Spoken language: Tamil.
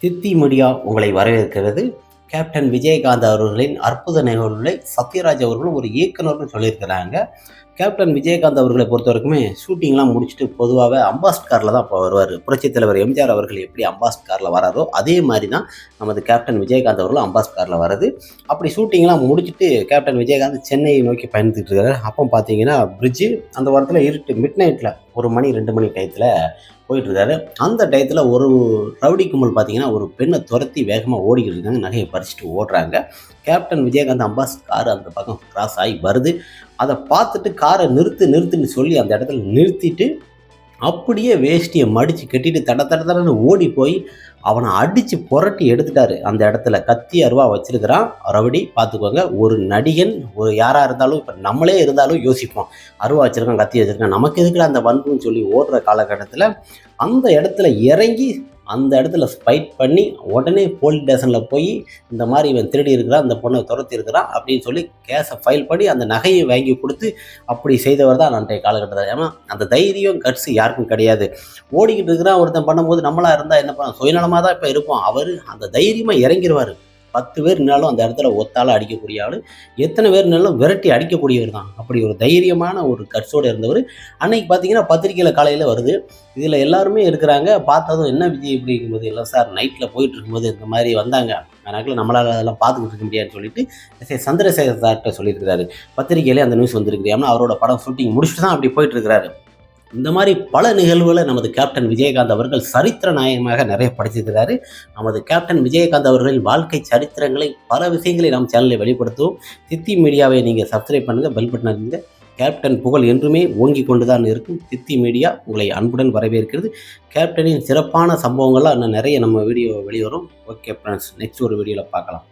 தித்தி மீடியா உங்களை வரவேற்கிறது. கேப்டன் விஜயகாந்த் அவர்களின் அற்புத நிகழ்வுகளை சத்யராஜ் அவர்களும் ஒரு இயக்குனர்னு சொல்லியிருக்கிறாங்க. கேப்டன் விஜயகாந்த் அவர்களை பொறுத்த வரைக்குமே ஷூட்டிங்லாம் முடிச்சுட்டு பொதுவாகவே அம்பாஸ்ட் காரில் தான் இப்போ வருவார். புரட்சித் தலைவர் எம்ஜிஆர் அவர்கள் எப்படி அம்பாஸ்ட் காரில் வராரோ அதே மாதிரி தான் நமது கேப்டன் விஜயகாந்த் அவர்களும் அம்பாஸ்ட் காரில் வருது அப்படி ஷூட்டிங்லாம் முடிச்சுட்டு கேப்டன் விஜயகாந்த் சென்னையை நோக்கி பயணித்துட்டு இருக்காரு. அப்போ பார்த்தீங்கன்னா பிரிட்ஜு அந்த வாரத்தில் இருட்டு மிட் நைட்டில் ஒரு மணி ரெண்டு மணி டயத்தில் போயிட்டுருக்காரு அந்த டயத்தில் ஒரு ரவுடி கும்பல் பார்த்தீங்கன்னா ஒரு பெண்ணை துரத்தி வேகமாக ஓடிக்கிட்டு இருக்காங்க. நகையை பறிச்சுட்டு ஓடுறாங்க. கேப்டன் விஜயகாந்த் அம்பாஸ் கார் அந்த பக்கம் கிராஸ் ஆகி வருது. அதை பார்த்துட்டு காரை நிறுத்து நிறுத்துன்னு சொல்லி அந்த இடத்துல நிறுத்திட்டு அப்படியே வேஷ்டியை மடித்து கட்டிட்டு தட தட தடன்னு ஓடி போய் அவனை அடித்து புரட்டி எடுத்துட்டாரு. அந்த இடத்துல கத்தி அருவா வச்சிருக்கிறான். ரவடி பார்த்துக்கோங்க ஒரு நடிகன் ஒரு யாராக இருந்தாலும் இப்போ நம்மளே இருந்தாலும் யோசிப்போம். அருவா வச்சுருக்கான் கத்தி வச்சுருக்கான் நமக்கு எதுக்குடா அந்த வன்புன்னு சொல்லி ஓடுற காலகட்டத்தில் அந்த இடத்துல இறங்கி அந்த இடத்துல ஃபைட் பண்ணி உடனே போலீஸ் ஸ்டேஷனில் போய் இந்த மாதிரி இவன் திருடி இருக்கிறான் அந்த பொண்ணை துரத்தி இருக்கிறான் அப்படின்னு சொல்லி கேஸை ஃபைல் பண்ணி அந்த நகையை வாங்கி கொடுத்து அப்படி செய்தவர் தான் அன்றைய காலகட்டத்தில். ஏன்னா அந்த தைரியம் கட்ஸ் யாருக்கும் கிடையாது. ஓடிக்கிட்டு இருக்கிறான் ஒருத்தன் பண்ணும்போது நம்மளாக இருந்தால் என்ன பண்ண சுயநலமாக தான் இப்போ இருப்போம். அவர் அந்த தைரியமாக இறங்கிடுவார் பத்து பேர் நின்னாலும் அந்த இடத்துல ஒத்தால அடிக்கக்கூடிய ஆள் எத்தனை பேர் நின்னாலும் விரட்டி அடிக்கக்கூடியவர் தான். அப்படி ஒரு தைரியமான ஒரு கட்சோடு இருந்தவர். அன்னைக்கு பார்த்தீங்கன்னா பத்திரிக்கையில் காலையில் வருது. இதில் எல்லாருமே இருக்கிறாங்க. பார்த்ததும் என்ன விஜய் இப்படி இருக்கும்போது இல்லை சார் நைட்டில் போயிட்டு இருக்கும்போது இந்த மாதிரி வந்தாங்க. அதனால நம்மளால் அதெல்லாம் பார்த்துக்கிட்டு இருக்க முடியாதுன்னு சொல்லிட்டு எஸ் சந்திரசேகர் சார்கிட்ட சொல்லியிருக்கிறாரு. பத்திரிகையிலே அந்த நியூஸ் வந்திருக்கு ஏன்னா அவரோட படம் ஷூட்டிங் முடிச்சுட்டு தான் அப்படி போயிட்டு இருக்கிறாரு. இந்த மாதிரி பல நிகழ்வுகளை நமது கேப்டன் விஜயகாந்த் அவர்கள் சரித்திர நாயகமாக நிறைய படிச்சிருக்கிறாரு. நமது கேப்டன் விஜயகாந்த் அவர்களின் வாழ்க்கை சரித்திரங்களை பல விஷயங்களை நாம் சேனலில் வெளிப்படுத்துவோம். தித்தி மீடியாவை நீங்கள் சப்ஸ்கிரைப் பண்ணுங்கள் பெல் பட்டன் அறிந்த கேப்டன் புகழ் என்றுமே ஓங்கி கொண்டு தான் இருக்கும். தித்தி மீடியா உங்களை அன்புடன் வரவேற்கிறது. கேப்டனின் சிறப்பான சம்பவங்கள்லாம் இன்னும் நிறைய நம்ம வீடியோ வெளிவரும். ஓகே ஃப்ரெண்ட்ஸ் நெக்ஸ்ட் ஒரு வீடியோவில் பார்க்கலாம்.